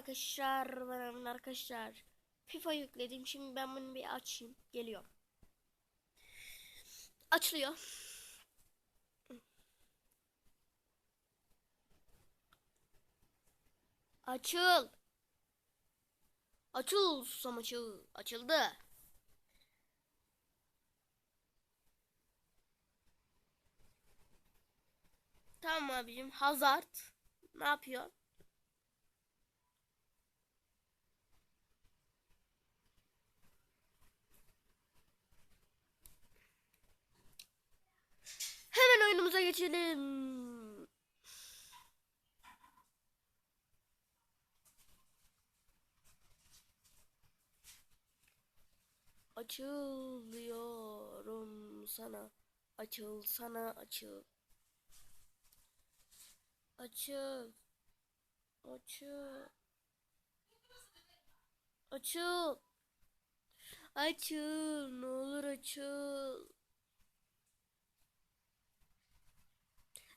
arkadaşlar. Ben arkadaşlar. FIFA yükledim. Şimdi ben bunu bir açayım. Geliyor. Açılıyor. Açıl. Açıl susam açıl. Açıldı. Tamam abicim. Hazard. Ne yapıyor? Hemen oyunumuza geçelim. Açılıyorum sana. Açıl sana açıl. Açıl. Açıl. Açıl. Açıl. Ne olur açıl.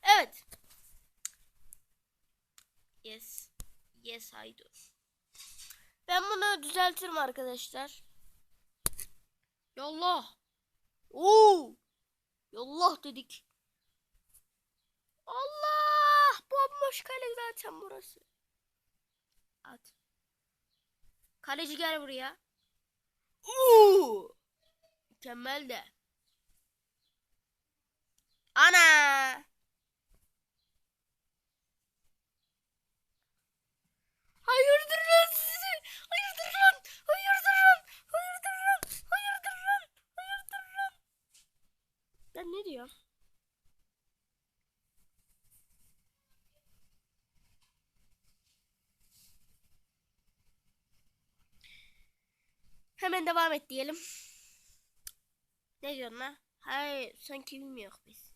Evet. Yes. Yes I do. Ben bunu düzeltirim arkadaşlar. Yallah. Oo. Yallah dedik. Allah! Bomboş kale zaten burası. At. Kaleci gel buraya. Oo! Mükemmel de. Ana! Hayırdır lan sizi? Hayırdır lan? Hayırdır lan? Hayırdır lan? Hayırdır lan? Hayırdır lan? Ben ne diyor? Hemen devam et diyelim. Ne diyorsun lan? Hayır sanki bilmiyor biz.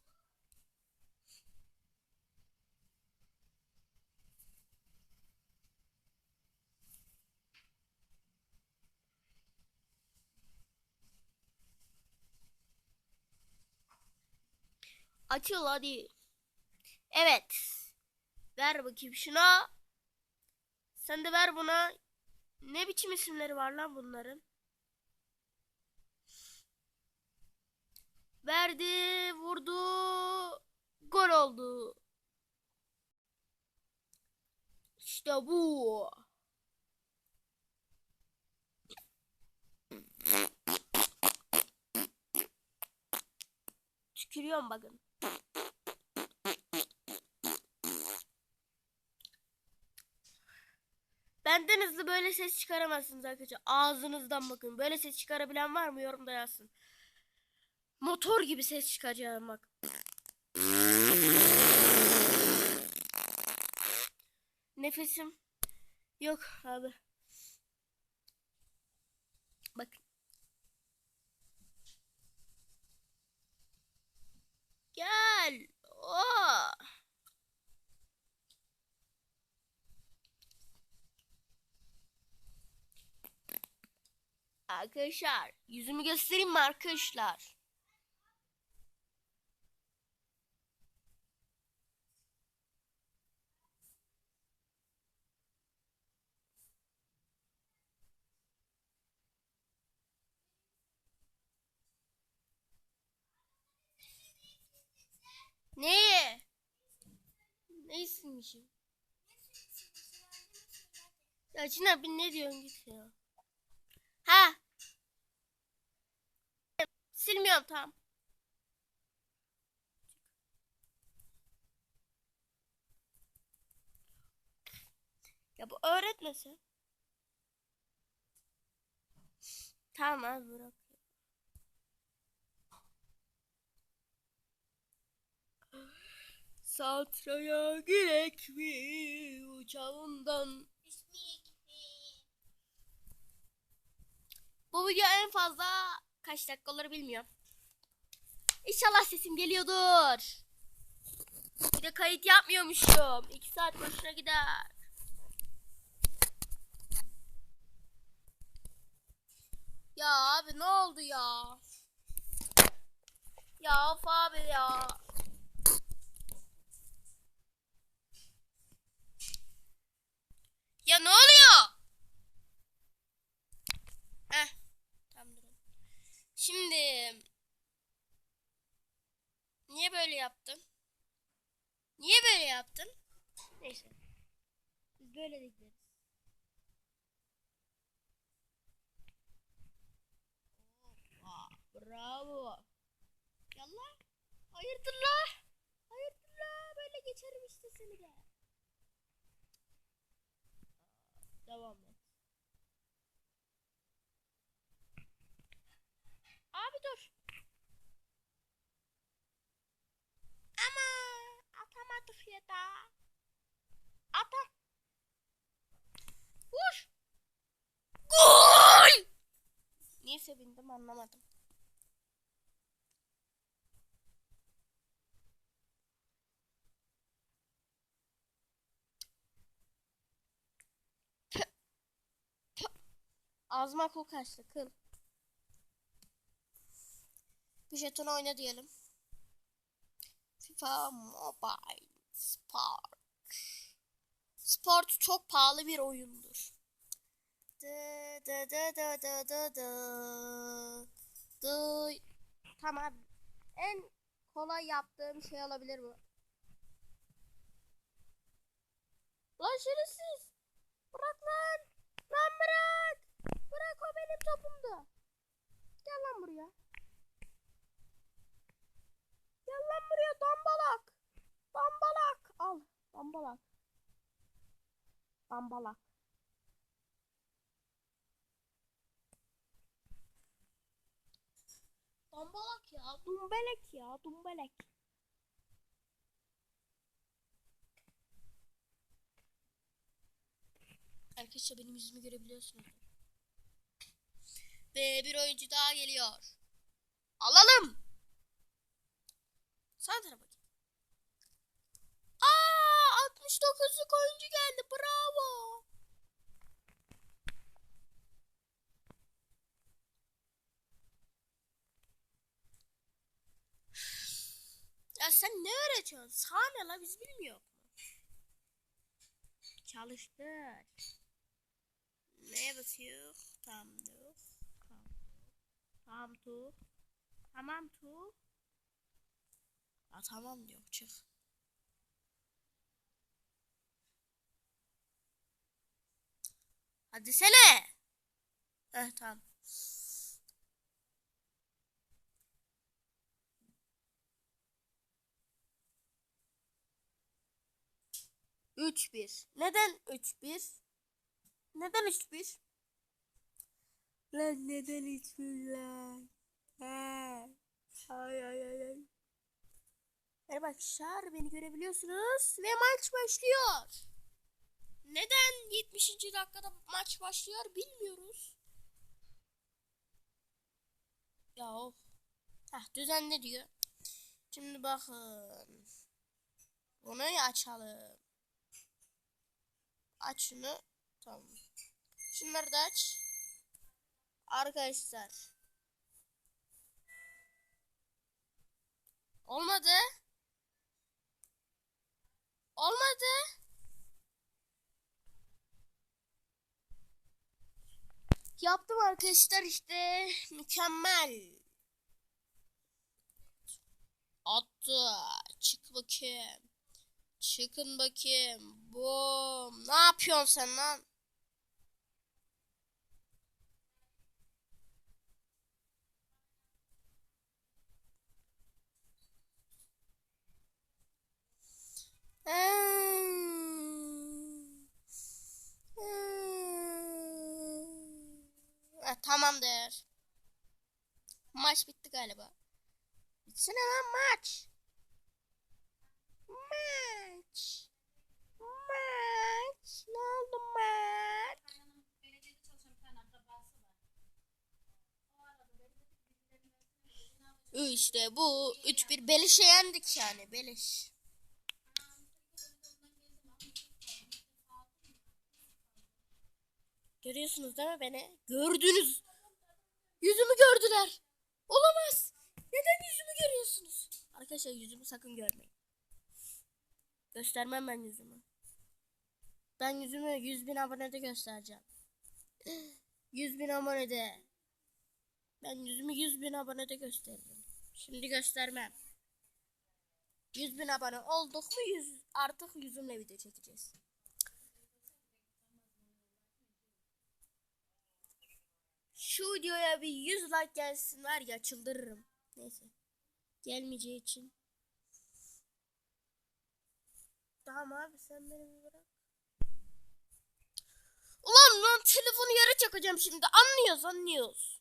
Açıl hadi. Evet. Ver bakayım şuna. Sen de ver buna. Ne biçim isimleri var lan bunların? Verdi, vurdu, gol oldu. İşte bu. Tükürüyorum bakın. Benden hızlı böyle ses çıkaramazsınız arkadaşlar. Ağzınızdan bakın. Böyle ses çıkarabilen var mı? Yorumda yazsın. Motor gibi ses çıkaracağım bak. Nefesim yok abi. Bak. Gel. Oo. Arkadaşlar yüzümü göstereyim mi arkadaşlar? Neye? Ne istemişim? Ya Çınar bir ne diyorsun git ya. Ha. Silmiyorum tamam. Ya bu öğretmese. Tamam abi bırak. Satraya gerek mi uçağından? Bu video en fazla kaç dakika olur bilmiyorum. İnşallah sesim geliyordur. Bir de kayıt yapmıyormuşum. 2 saat boşuna gider. Ya abi ne oldu ya? Ya of abi ya. Ya ne oluyor? Yaptın? Niye böyle yaptın? Neyse. Biz böyle de gideriz. Bravo. Yallah. Hayırdır la? Hayırdır la? Böyle geçerim işte seni de. Devam et. Abi dur. Ama atamadık ya da. Atam. Vur. Gol! Niye sevindim anlamadım. Ağzıma kul kaçtı kıl. Bir jeton oyna diyelim. FIFA Mobile Spark. Sport çok pahalı bir oyundur. Dı. Tamam. En kolay yaptığım şey olabilir bu. Lan şerefsiz. Bırak lan. Lan bırak. Bırak o benim topumdu. Gel lan buraya. Gel lan buraya dambalak. Dambalak. Al. Dambalak. Dambalak. Dambalak ya. Dumbelek ya. Dumbelek. Arkadaşlar benim yüzümü görebiliyorsunuz. Ve bir oyuncu daha geliyor. Alalım. Sağ tarafa. Aa 69'luk oyuncu geldi. Bravo. Sen ne öğretiyorsun? Sana la biz bilmiyor mu? Çalıştır. Neye basıyor? Tam dur. Tam Tamam tu. Tamam tu. Ya tamam diyor çık. Hadi sene. Eh tamam. Üç bir. Neden üç bir? Neden üç bir? Lan neden üç bir lan? He. Ay ay ay ay. Merhaba arkadaşlar beni görebiliyorsunuz ve maç başlıyor. Neden 70. dakikada maç başlıyor bilmiyoruz. Ya of. Heh, düzen ne diyor? Şimdi bakın. Bunu açalım. Aç şunu. Tamam. Şunları da aç. Arkadaşlar. Olmadı. Olmadı. Yaptım arkadaşlar işte. Mükemmel. Attı. Çık bakayım. Çıkın bakayım. Boom. Ne yapıyorsun sen lan? Ha, tamamdır. Maç bitti galiba. Bitsene lan maç. Maç. Maç. Ne oldu maç? Kaynanam belediyede çalışan bir tane akrabası var. O arada beni dedi ki birilerine versene dedi. Ne yapacağım? İşte bu 3-1 Beliş'e yendik yani Beliş. Görüyorsunuz değil mi beni? Gördünüz. Yüzümü gördüler. Olamaz. Neden yüzümü görüyorsunuz? Arkadaşlar yüzümü sakın görmeyin. Göstermem ben yüzümü. Ben yüzümü 100 bin abonede göstereceğim. 100 bin abonede. Ben yüzümü 100 bin abonede gösteririm. Şimdi göstermem. 100 bin abone olduk mu 100 artık yüzümle video çekeceğiz. Şu videoya bir 100 like gelsin var ya çıldırırım. Neyse. Gelmeyeceği için. Tamam abi sen beni bırak. Ulan lan telefonu yere çakacağım şimdi. Anlıyoruz anlıyoruz.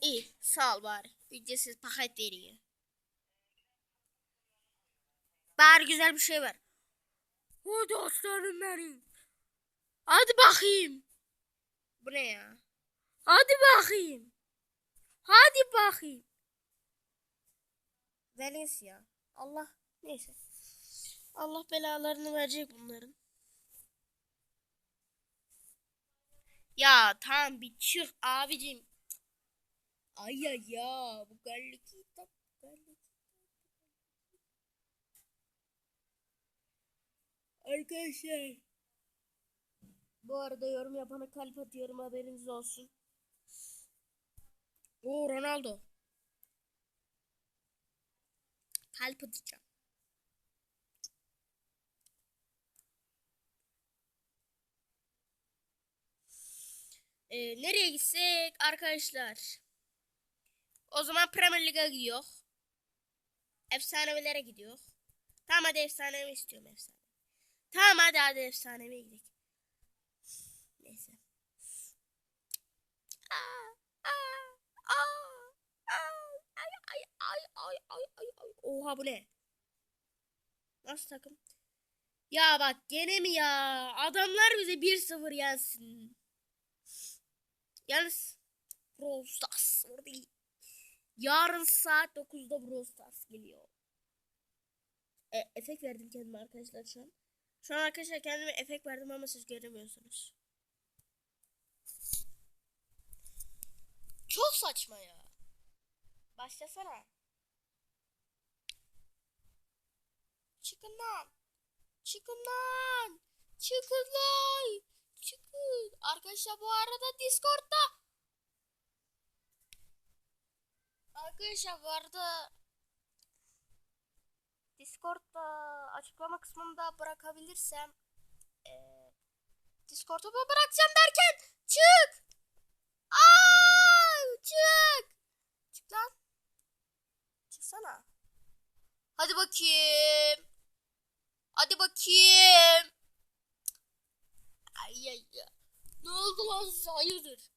İyi sağ ol bari. Ücretsiz paket veriyor. Bari güzel bir şey ver. Hadi aslanım benim. Hadi bakayım. Bu ne ya? Hadi bakayım. Hadi bakayım. Valencia. Allah neyse. Allah belalarını verecek bunların. Ya tamam bir çık abicim. Ay ya ya bu galli kitap galli Arkadaşlar bu arada yorum yapana kalp atıyorum haberiniz olsun. O Ronaldo. Kalp atacağım. Ee, nereye gitsek arkadaşlar? O zaman Premier Lig'e gidiyor. Efsanevelere gidiyor. Tamam hadi efsanevi istiyorum efsane. Tamam hadi hadi efsanevi gidelim. Neyse. Aa, aa, aa, aa, ay, ay, ay, ay, ay, ay, ay. Oha bu ne? Nasıl takım? Ya bak gene mi ya? Adamlar bize 1-0 yensin. Yalnız Brawl Stars orada. Yarın saat 9'da Brawl Stars geliyor. E, efekt verdim kendime arkadaşlar şu an. Şu an arkadaşlar kendime efekt verdim ama siz göremiyorsunuz. Çok saçma ya. Başlasana. Çıkın lan. Çıkın lan. Çıkın lan. Çıkın. Arkadaşlar bu arada Discord'da. Arkadaşlar bu arada Discord'da açıklama kısmında bırakabilirsem eee Discord'u bırakacağım derken çık. Aa, çık. Çık lan. Çıksana. Hadi bakayım. Hadi bakayım. Ay ay ay. Ne oldu lan hayırdır?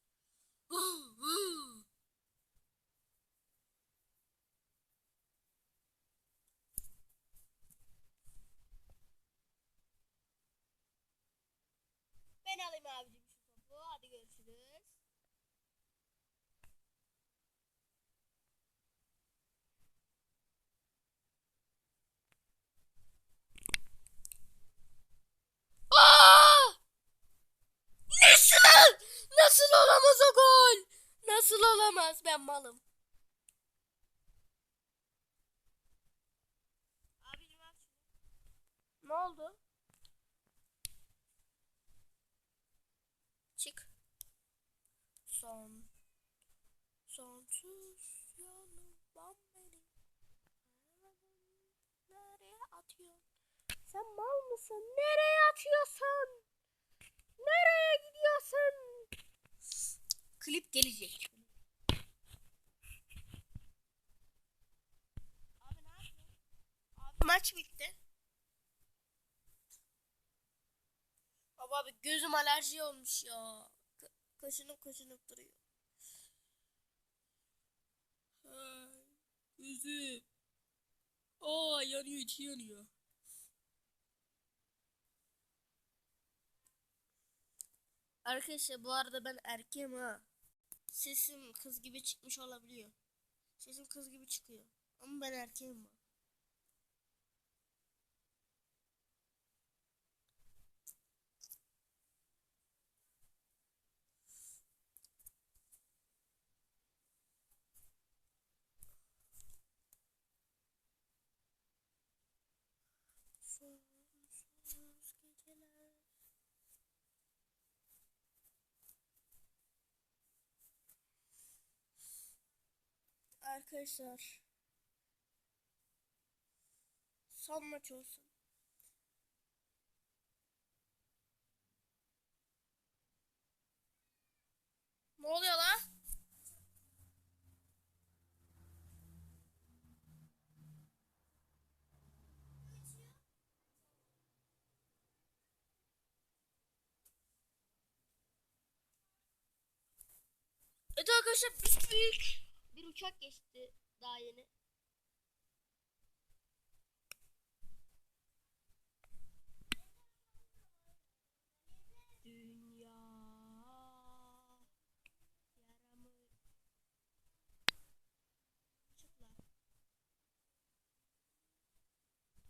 Ben alayım abicim şu topu. Hadi görüşürüz. Aa! Nasıl? Nasıl olamaz o gol? Nasıl olamaz? Ben malım. Abicim şunu. Ne oldu? Çık. Son. Sonsuz yanımdan beni. Nereye atıyorsun? Sen mal mısın? Nereye atıyorsun? Nereye gidiyorsun? Klip gelecek. Abi ne yapıyorsun? Abi maç bitti. Baba abi gözüm alerji olmuş ya. Ka kaşınıp kaşınıp duruyor. Ay, gözüm. Aa yanıyor içi yanıyor. Arkadaşlar bu arada ben erkeğim ha. Sesim kız gibi çıkmış olabiliyor. Sesim kız gibi çıkıyor. Ama ben erkeğim bak. Sonsuz geceler Arkadaşlar. Son maç olsun. Ne oluyor lan? Evet arkadaşlar büyük büyük bir uçak geçti daha yeni.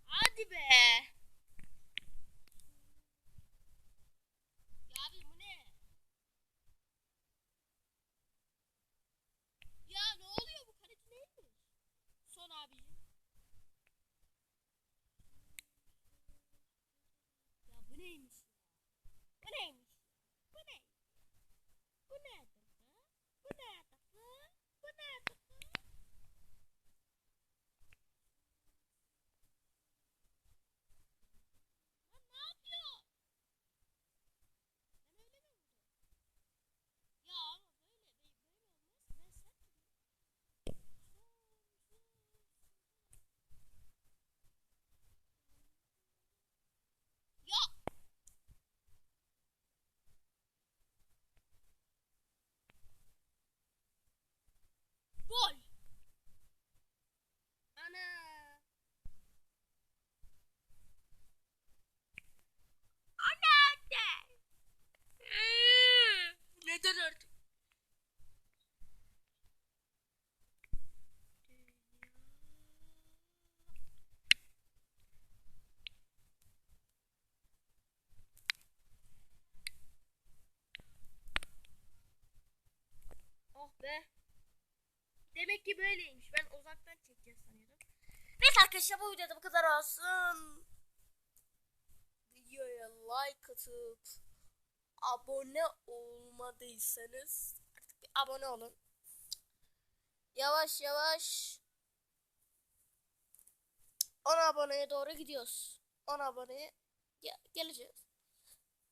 Hadi be. Ya abi bu ne? Ya ne oluyor bu kaleci neymiş? Son abicim. Ya bu neymiş ya? Bu neymiş? Bu ne? Bu ne takı? Bu ne takı? Bu ne takı? Lan ne yapıyor? Ben öyle mi vurdum? Ya ama böyle böyle olmaz. Ben sert Ya Gol. Ana. Ana de. Neden artık? Oh be. Demek ki böyleymiş. Ben uzaktan çekeceğiz sanıyordum. Neyse arkadaşlar bu videoda bu kadar olsun. Videoya like atıp abone olmadıysanız artık bir abone olun. Yavaş yavaş 10 aboneye doğru gidiyoruz. 10 aboneye ge- geleceğiz.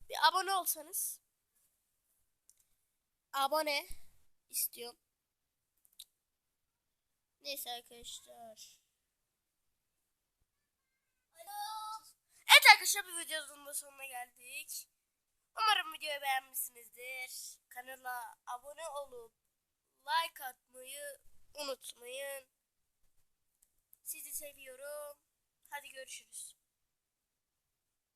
Bir abone olsanız abone istiyorum. Neyse arkadaşlar. Alo. Evet arkadaşlar bu videonun da sonuna geldik. Umarım videoyu beğenmişsinizdir. Kanala abone olup like atmayı unutmayın. Sizi seviyorum. Hadi görüşürüz.